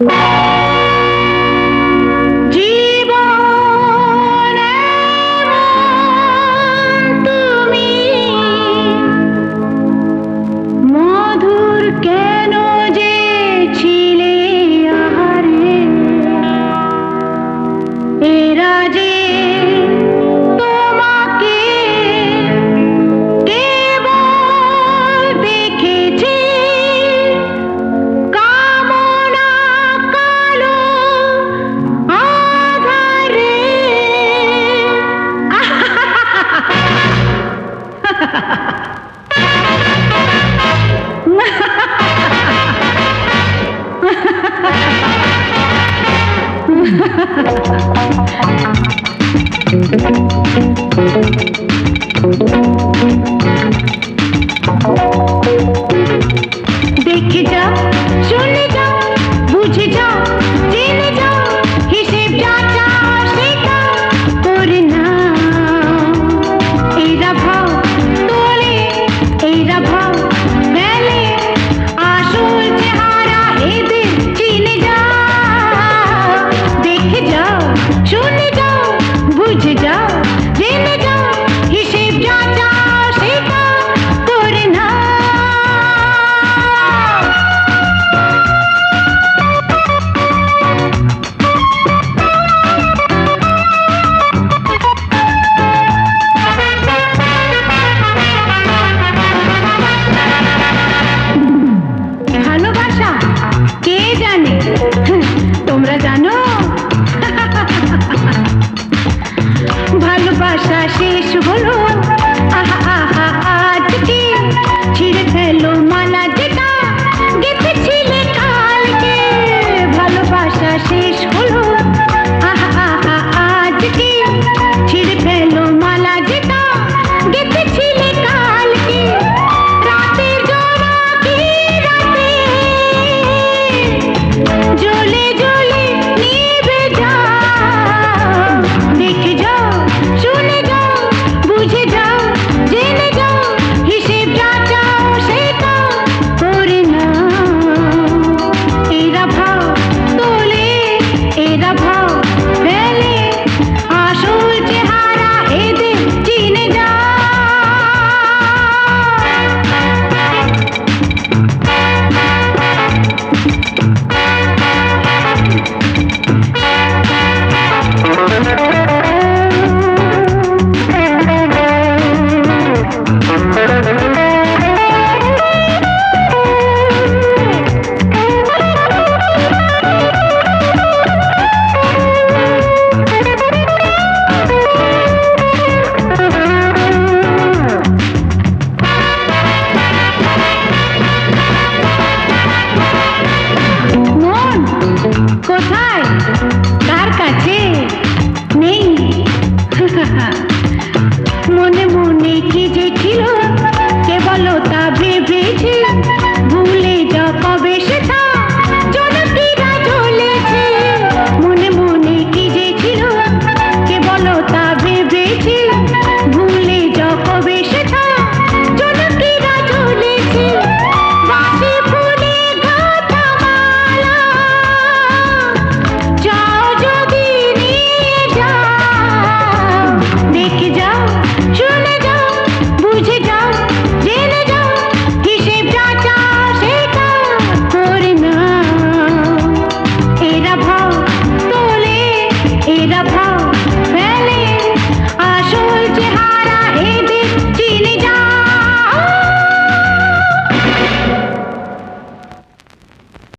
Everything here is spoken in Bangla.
you Ha ha ha ha! তোমরা জানো? ভালোবাসা শেষ হলো। মালা যেটা ভালোবাসা শেষ